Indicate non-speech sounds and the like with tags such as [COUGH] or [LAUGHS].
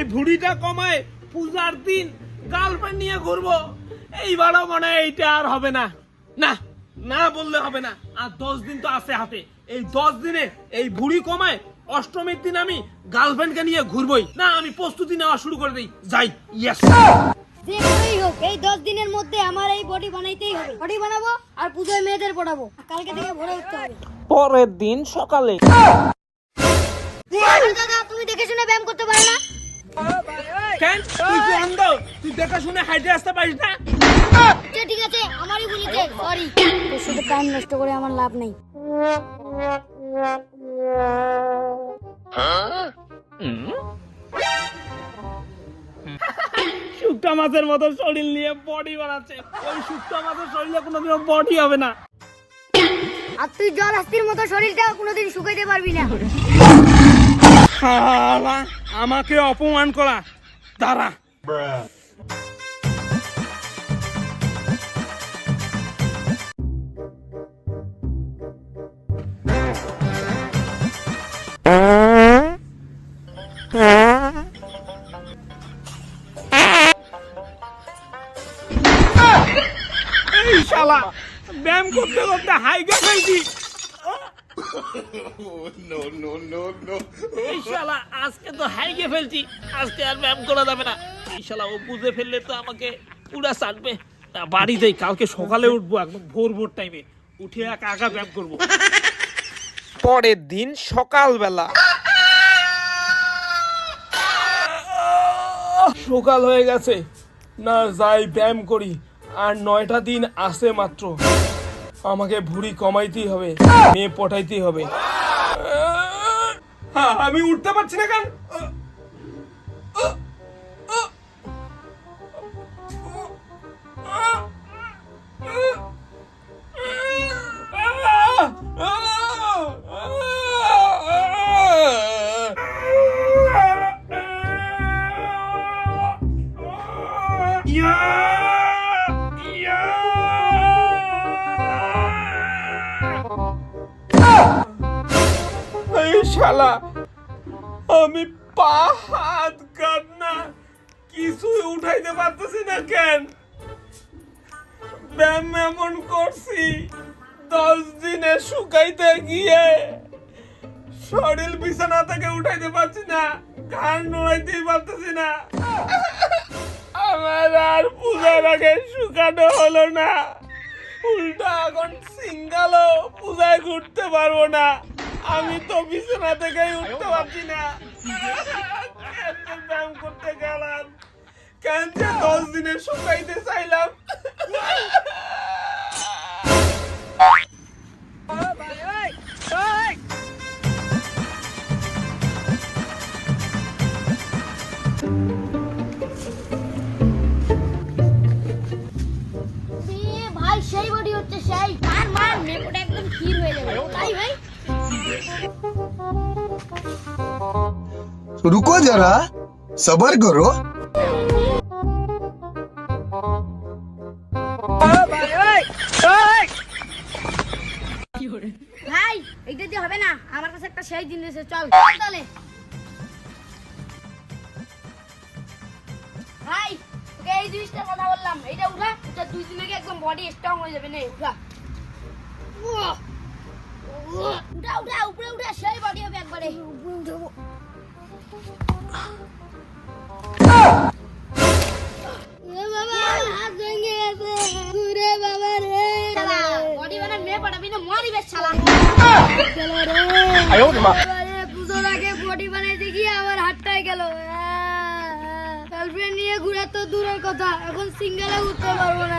এই ভুড়িটা কমায় পূজার দিন গার্লফ্রেন্ড নিয়ে ঘুরবো। এইবারও মনে হয় এইটা আর হবে না। না না বললে হবে না। আর দশ দিন তো আছে হাতে। এই দশ দিনে এই ভুড়ি কমায় অষ্টমীর দিন আমি গার্লফ্রেন্ডকে নিয়ে ঘুরবই। না আমি প্রস্তুতি নেওয়া শুরু করে দিই। যাই ইয়েস যে করেই হোক এই দশ দিনের মধ্যে আমার এই বডি বানাইতেই হবে। বডি বানাবো আর পুজোয় মেয়েদের পড়াবো। কালকে থেকে ভরে উঠতে হবে। পরের দিন সকালে। দাদা তুমি দেখে শুনে ব্যায়াম করতে পারো না? কেন? তুই কি অন্ধ? তুই দেখা শুনে হাইটে আসতে পারিস না? আচ্ছা ঠিক আছে আমারই ভুলিতে সরি তোর শুধু টাইম নষ্ট করে আমার লাভ নেই। শুক্তা মাছের মতো শরীর নিয়ে বডি বানাচ্ছে। ওই শুক্তা মাছের শরীরে কোনোদিনও বডি হবে না। আর তুই জল হাস্তির মতো শরীরটা কোনোদিন শুকাইতে পারবি না। আমাকে অপমান করা। দাঁড়া। শালা ব্যায়াম করতে করতে হাইগে ফেলছি [LAUGHS] এই শালা আজকে তো হাইগে ফেলছি। আজকে আর ব্যায়াম করা যাবে না। শালা ও বুঝে ফেললে তো আমাকে পুরা চাটবে না বাড়ি কালকে সকালে উঠবো একদম ভোর ভোর টাইমে উঠে একা একা ব্যায়াম করব। পরের দিন সকালবেলা। সকাল হয়ে গেছে। না যাই ব্যায়াম করি। আর নয়টা দিন আসে মাত্র। আমাকে ভুড়ি কমাইতেই হবে মেয়ে পটাইতেই হবে হ্যাঁ, আমি উঠতে পারছি না কেন এই শালা, আমি পা হাত কান্না কিছুই উঠাইতে পারতেছি না কেন? ব্যায়াম এমন করছি, দশ দিনে শুকাইতে গিয়ে শরীর বিছানা থেকে উঠাইতে পারছি না, ঘাড় নড়াইতেই পারতেছি না। আমার আর পূজার আগে শুকানো হলো না। উল্টা এখন সিঙ্গালও পূজায় ঘুরতে পারব না। আমি তো বিছানা থেকেই উঠতে পারছি না। ব্যায়াম করতে গেলাম। কেন যে দশ দিনের শুকাইতে চাইলাম। रुको जरा सबर करो ভাই এইটা দিয়ে হবে না আমার কাছে একটা সেই জিনিস আছে চল চল তাহলে ভাই তোকে এই জিনিসটার কথা বললাম এইটা উঠা এটা দুই দিন আগে একদম বডি স্ট্রং হয়ে যাবে নে উঠা উয়া, উয়া, উঠা উঠা উপরে উঠা সেই বডি হবে একবারে। বাবা, হাত ভেঙে বাবা রে। বডি বানার মেয়ে না মরি বেশ শালা গেল পুজোর আগে বডি বানাইতে গিয়ে আমার হাতটাই গেল। গার্লফ্রেন্ড নিয়ে ঘুরে তো দূরের কথা এখন সিঙ্গেলে উঠতে পারব না।